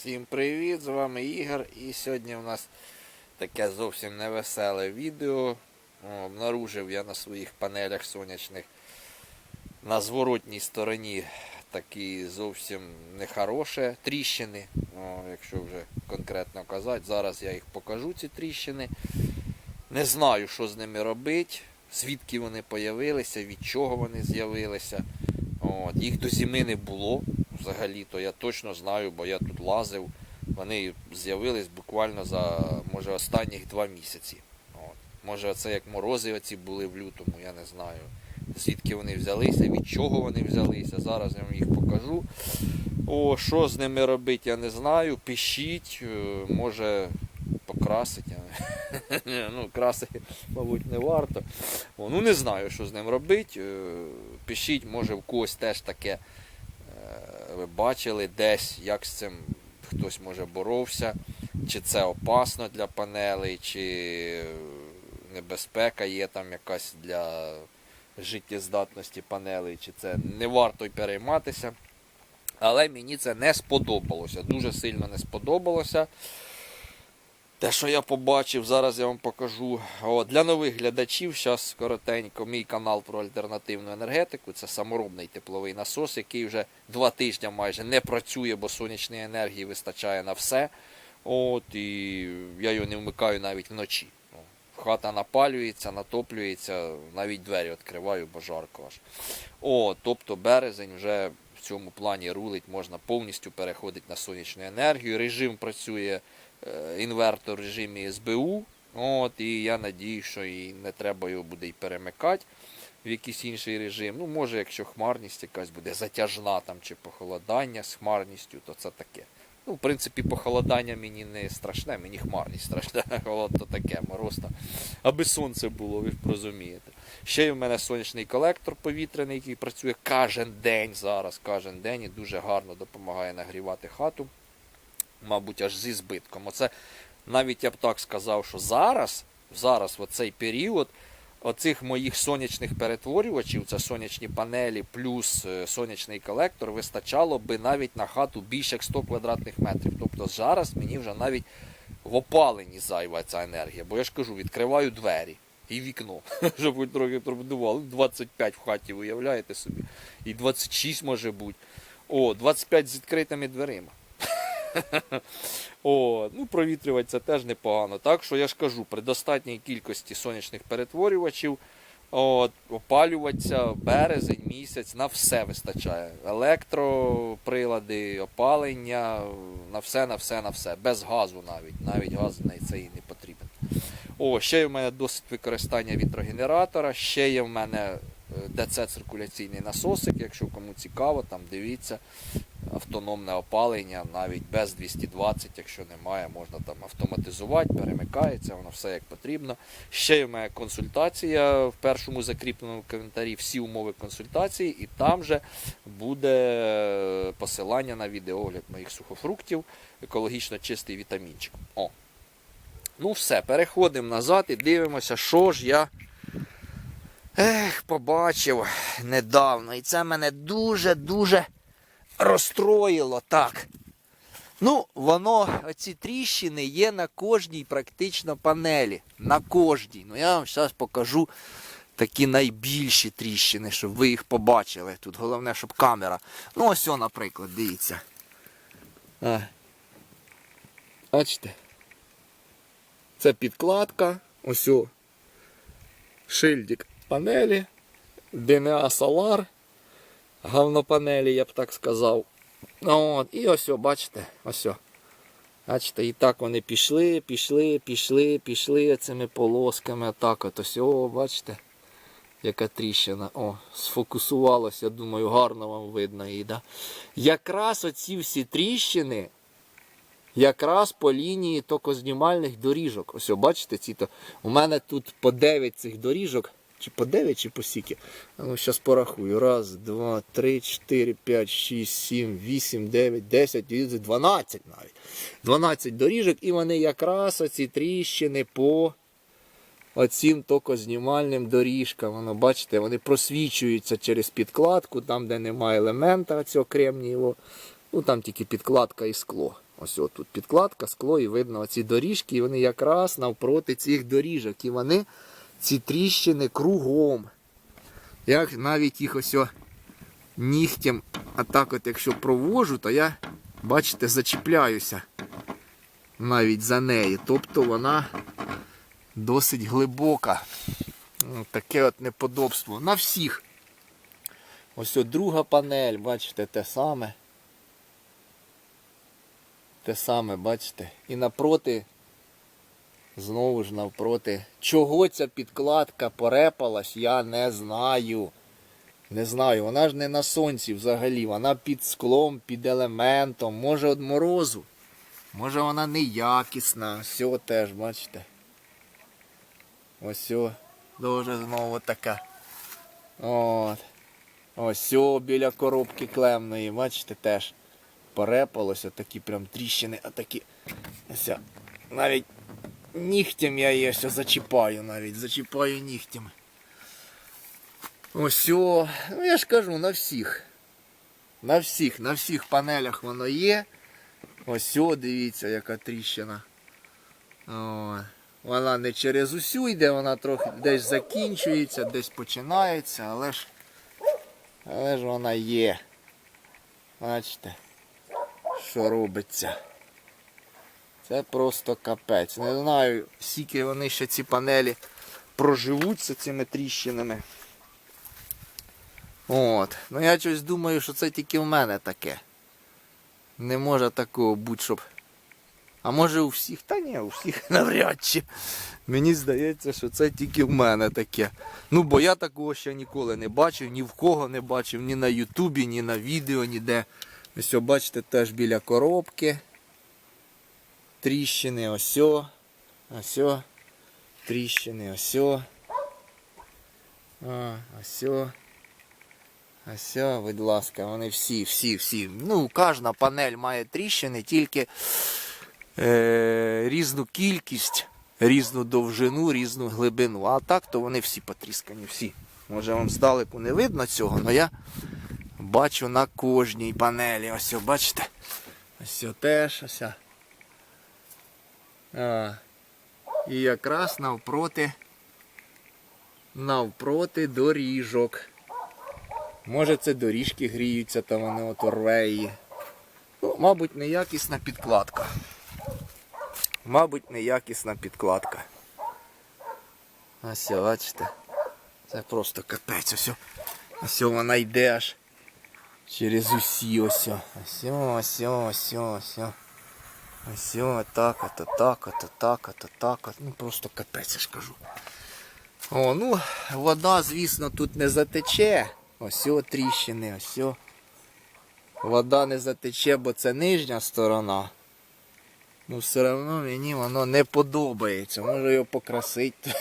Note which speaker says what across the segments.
Speaker 1: Всім привіт! З вами Ігор. І сьогодні у нас таке зовсім невеселе відео. Обнаружив я на своїх панелях сонячних на зворотній стороні такі зовсім нехороші тріщини. Якщо вже конкретно казати, зараз я їх покажу, ці тріщини. Не знаю, що з ними робити, звідки вони появилися, від чого вони з'явилися. Їх до зими не було. Взагалі-то я точно знаю, бо я тут лазив. Вони з'явились буквально за може останніх два місяці. От. Може, це як морози оці були в лютому, я не знаю. Звідки вони взялися, від чого вони взялися. Зараз я вам їх покажу. О, що з ними робити, я не знаю. Пишіть, е, може покрасить. ну, красити, мабуть, не варто. О, ну не знаю, що з ним робити. Е, Пишіть, може в когось теж таке ви бачили десь, як з цим хтось може боровся, чи це опасно для панелей, чи небезпека є там якась для життєздатності панелей, чи це не варто й перейматися. Але мені це не сподобалося. Дуже сильно не сподобалося. Те, що я побачив, зараз я вам покажу. О, для нових глядачів, зараз коротенько, мій канал про альтернативну енергетику. Це саморобний тепловий насос, який вже два тижні майже не працює, бо сонячної енергії вистачає на все. От, і я його не вмикаю навіть вночі. Ну, Хата напалюється, натоплюється, навіть двері відкриваю, бо жарко аж. О, тобто березень вже в цьому плані рулить, можна повністю переходити на сонячну енергію. Режим працює інвертор в режимі СБУ. От, і я надію, що і не треба його буде і перемикати в якийсь інший режим. Ну, може, якщо хмарність якась буде затяжна там, чи похолодання з хмарністю, то це таке. Ну, в принципі, похолодання мені не страшне, мені хмарність страшна. Холод то таке, мороз там. Аби сонце було, ви розумієте. Ще й в мене сонячний колектор повітряний, який працює кожен день зараз, кожен день і дуже гарно допомагає нагрівати хату. Мабуть, аж зі збитком. Оце навіть я б так сказав, що зараз, зараз в цей період, оцих моїх сонячних перетворювачів, це сонячні панелі плюс е, сонячний колектор, вистачало би навіть на хату більше як 100 квадратних метрів. Тобто зараз мені вже навіть в опаленні зайва ця енергія. Бо я ж кажу, відкриваю двері і вікно, щоб ви трохи пробудували. 25 в хаті, уявляєте собі. І 26 може бути. О, 25 з відкритими дверима. О, ну провітрювати це теж непогано. Так що я ж кажу, при достатній кількості сонячних перетворювачів от, опалюватися березень, місяць, на все вистачає. Електроприлади, опалення, на все, на все, на все. Без газу навіть. Навіть газ на це і не потрібен. О, ще є в мене досить використання вітрогенератора, ще є в мене ДЦ-циркуляційний насосик, якщо кому цікаво, там дивіться автономне опалення, навіть без 220, якщо немає, можна там автоматизувати, перемикається, воно все як потрібно. Ще є в мене консультація в першому закріпленому коментарі, всі умови консультації, і там же буде посилання на відеогляд моїх сухофруктів, екологічно чистий вітамінчик. О. Ну все, переходимо назад і дивимося, що ж я. Ех, побачив недавно. І це мене дуже-дуже розстроїло так. Ну, воно, оці тріщини є на кожній практично панелі. На кожній. Ну я вам зараз покажу такі найбільші тріщини, щоб ви їх побачили. Тут головне, щоб камера. Ну, ось, о, наприклад, дивіться. А. Бачите? Це підкладка. Ось о. Шильдик панелі. DNA Solar говнопанелі, я б так сказав. От, і ось, бачите, ось. о. Бачите, і так вони пішли, пішли, пішли, пішли цими полосками. Так от ось, о, бачите, яка тріщина. О, сфокусувалося, думаю, гарно вам видно її. Да? Якраз оці всі тріщини, якраз по лінії токознімальних доріжок. Ось, бачите, ці то. У мене тут по 9 цих доріжок. Чи по 9, чи по скільки? А Ну, зараз порахую. Раз, два, три, чотири, п'ять, шість, сім, вісім, дев'ять, десять, дванадцять навіть. 12 доріжок, і вони якраз оці тріщини по оцім токознімальним доріжкам. Воно, бачите, вони просвічуються через підкладку, там, де немає елемента цього кремнієвого. Ну там тільки підкладка і скло. Ось от тут підкладка, скло, і видно оці доріжки, і вони якраз навпроти цих доріжок. І вони, ці тріщини кругом. Як навіть їх ось нігтем, а так от якщо провожу, то я, бачите, зачіпляюся навіть за неї. Тобто вона досить глибока. Ну, Таке от неподобство. На всіх. Ось от друга панель, бачите, те саме. Те саме, бачите. І напроти, знову ж навпроти. Чого ця підкладка порепалась, я не знаю. Не знаю, вона ж не на сонці взагалі, вона під склом, під елементом, може від морозу. Може вона неякісна. Все теж, бачите. Ось дуже знову така. От. Ось біля коробки клемної, бачите, теж порепалося, такі прям тріщини, а такі. Ось. Навіть нігтем я її ось зачіпаю навіть, зачіпаю нігтем. Ось о, ну я ж кажу, на всіх. На всіх, на всіх панелях воно є. Ось о, дивіться, яка тріщина. О, вона не через усю йде, вона трохи десь закінчується, десь починається, але ж, але ж вона є. Бачите, що робиться. Це просто капець. Не знаю, скільки вони ще ці панелі проживуться цими тріщинами. От. Ну я щось думаю, що це тільки в мене таке. Не може такого бути, щоб. А може у всіх? Та ні, у всіх навряд чи. Мені здається, що це тільки в мене таке. Ну, бо я такого ще ніколи не бачив, ні в кого не бачив, ні на Ютубі, ні на відео, ніде. Ось, бачите, теж біля коробки. Тріщини, ось. о, Ось. Тріщини, ось. о. А, ось. Будь ласка, вони всі, всі, всі. Ну, кожна панель має тріщини, тільки е, різну кількість, різну довжину, різну глибину. А так, то вони всі потріскані, всі. Може вам здалеку не видно цього, але я бачу на кожній панелі. Ось, бачите? Ось теж ось. І якраз навпроти, навпроти доріжок. Може це доріжки гріються, та вони от рве. Ну, мабуть, неякісна підкладка. Мабуть, неякісна підкладка. Ось, бачите. Це просто капець. Ось, ось вона йде аж через усі ось. Ось, ось, ось, ось. Ось, так, от, так, от, так, от, так, от. Ну просто капець, я ж кажу. О, ну, вода, звісно, тут не затече. Ось о, тріщини, ось. Вода не затече, бо це нижня сторона. Ну все одно мені воно не подобається. Може його покрасити.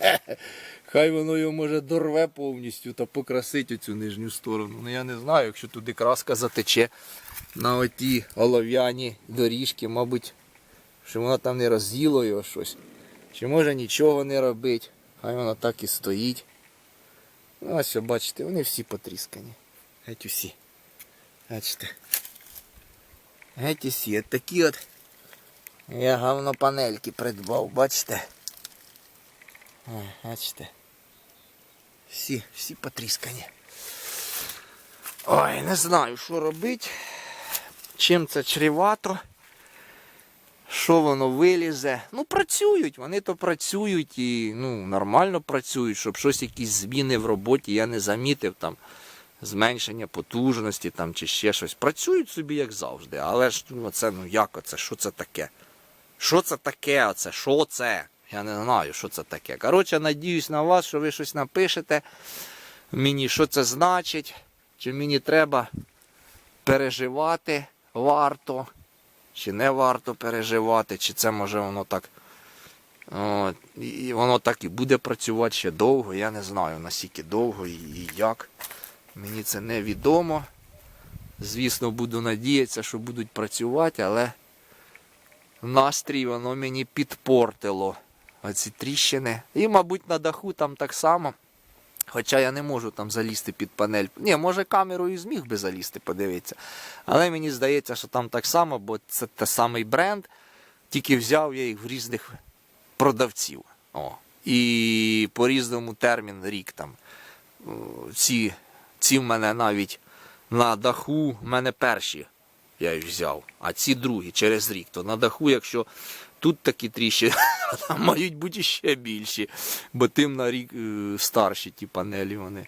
Speaker 1: Хай воно його може дорве повністю та покрасить оцю нижню сторону. Ну я не знаю, якщо туди краска затече на оті олов'яні доріжки, мабуть, що воно там не роз'їло його щось. Чи може нічого не робить. Хай воно так і стоїть. Ну, ось, бачите, вони всі потріскані. Геть усі. Бачите. Геть усі. От такі от я говнопанельки придбав, бачите? О, бачите. Всі, всі потріскані. Ой, не знаю, що робити. Чим це чревато. Що воно вилізе? Ну, працюють, вони то працюють і ну, нормально працюють, щоб щось якісь зміни в роботі я не замітив там зменшення потужності там чи ще щось. Працюють собі, як завжди. Але ж ну, це ну як оце? Що це таке? Що це таке? Оце? Що це? Я не знаю, що це таке. Коротше, надіюсь на вас, що ви щось напишете. Мені що це значить, чи мені треба переживати варто чи не варто переживати, чи це може воно так. От, і воно так і буде працювати ще довго. Я не знаю наскільки довго і, як. Мені це невідомо. Звісно, буду надіятися, що будуть працювати, але настрій воно мені підпортило. Оці тріщини. І, мабуть, на даху там так само. Хоча я не можу там залізти під панель. Ні, може камерою зміг би залізти, подивитися. Але мені здається, що там так само, бо це те самий бренд, тільки взяв я їх в різних продавців. О. І по різному термін рік там. Ці, ці в мене навіть на даху, в мене перші я їх взяв, а ці другі через рік. То на даху, якщо тут такі тріщини, там мають бути ще більші, бо тим на рік е, старші ті панелі вони.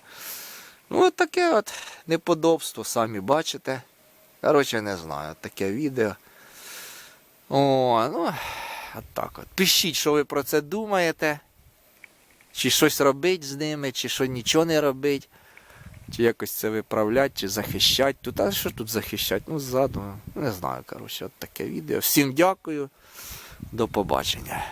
Speaker 1: Ну, от таке от неподобство, самі бачите. Коротше, не знаю, таке відео. О, ну, от так от. Пишіть, що ви про це думаєте. Чи щось робить з ними, чи що нічого не робить. Чи якось це виправлять, чи захищать. Тут, а що тут захищать? Ну, ззаду. Не знаю, коротше, от таке відео. Всім дякую. До побачення.